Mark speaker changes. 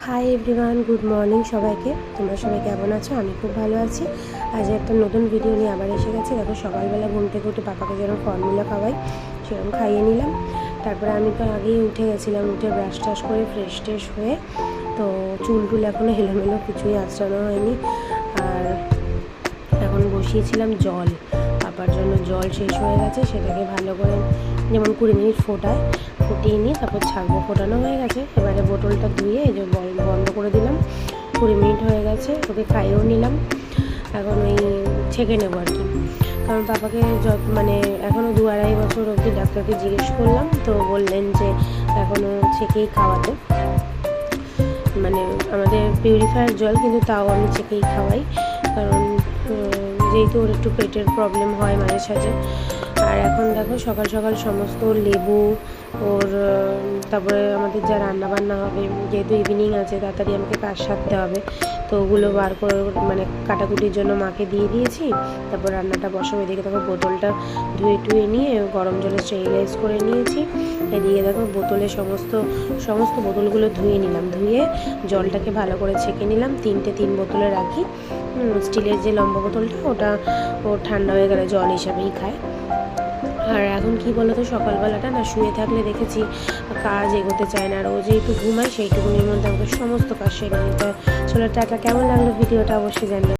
Speaker 1: Hi everyone good morning সবাইকে। তোমরা সবাই কেমন আছো? আমি খুব ভালো আছি। আজ একটা নতুন ভিডিও নিয়ে আবার এসে গেছি। দেখো, সকালবেলা ঘুম থেকে উঠে পাপাকে যেরকম ফর্মুলা খাওয়াই, সেরকম খাইয়ে নিলাম। তারপরে আমি তো আগেই উঠে গেছিলাম, উঠে ব্রাশ টাশ করে ফ্রেশ ট্রেশ হয়ে, তো চুল টুল এখনও হেলোমেলো কিছুই আঁচড়ানো হয়নি। আর এখন বসিয়েছিলাম জল। পাপার জন্য জল শেষ হয়ে গেছে, সেটাকে ভালো করে যেমন কুড়ি মিনিট ফোটায়, ফুটিয়ে নিয়ে তারপর ছাড়বো ফোটানো হয়ে গেছে, এবারে বোতলটা ধুয়ে এই যে বন্ধ করে দিলাম। কুড়ি মিনিট হয়ে গেছে, ওকে খাইয়েও নিলাম। এখন ওই ছেঁকে নেব আর কি। কারণ পাপাকে যত মানে এখনও দু আড়াই বছর অবধি ডাক্তারকে জিজ্ঞেস করলাম, তো বললেন যে এখনও ছেঁকেই খাওয়াতে। মানে আমাদের পিউরিফায়ার জল কিন্তু তাও আমি ছেঁকেই খাওয়াই, কারণ যেহেতু ওর একটু পেটের প্রবলেম হয় মাঝে সাঝে। আর এখন দেখো সকাল সকাল সমস্ত লেবু, ওর তারপরে আমাদের যা রান্না বান্না হবে, যেহেতু ইভিনিং আছে, তাড়াতাড়ি আমাকে কাজ সারতে হবে। তো ওগুলো বার করে মানে কাটাকুটির জন্য মাকে দিয়ে দিয়েছি। তারপর রান্নাটা বসাবো, এদিকে দেখো বোতলটা ধুয়ে টুয়ে নিয়ে গরম জলে স্টেরিলাইজ করে নিয়েছি। এদিকে দেখো বোতলে সমস্ত সমস্ত বোতলগুলো ধুয়ে নিলাম। ধুয়ে জলটাকে ভালো করে ছেঁকে নিলাম, তিনটে তিন বোতলে রাখি। স্টিলের যে লম্বা বোতলটা, ওটা ও ঠান্ডা হয়ে গেলে জল হিসাবেই খায়। আর এখন কি বলতো, সকালবেলাটা না শুয়ে থাকলে দেখেছি কাজ এগোতে চায় না, আর ও যেহেতু ঘুমায় সেইটুকুনির মধ্যে আমাকে সমস্ত কাজ সেরে নিতে চলো কেমন লাগল ভিডিওটা অবশ্যই জানিও।